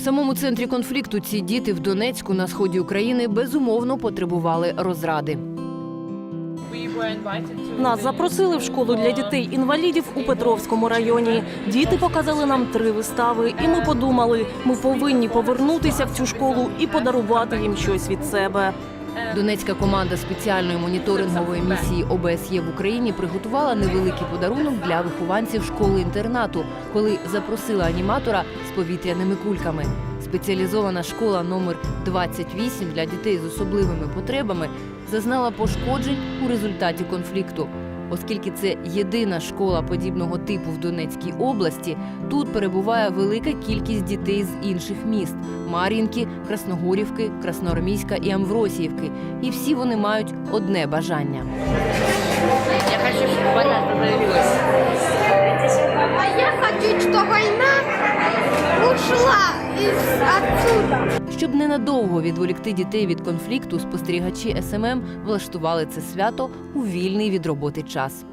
самому центрі конфлікту ці діти в Донецьку на сході України безумовно потребували розради. Нас запросили в школу для дітей-інвалідів у Петровському районі. Діти показали нам три вистави, і ми подумали, ми повинні повернутися в цю школу і подарувати їм щось від себе. Донецька команда спеціальної моніторингової місії ОБСЄ в Україні приготувала невеликий подарунок для вихованців школи-інтернату, коли запросила аніматора з повітряними кульками. Спеціалізована школа номер 28 для дітей з особливими потребами зазнала пошкоджень у результаті конфлікту. Оскільки це єдина школа подібного типу в Донецькій області, тут перебуває велика кількість дітей з інших міст: Мар'їнки, Красногорівки, Красноармійська і Амвросіївки. І всі вони мають одне бажання. Я хочу, чтобы война остановилась. А я хочу, что война ушла. Щоб ненадовго відволікти дітей від конфлікту, спостерігачі СММ влаштували це свято у вільний від роботи час.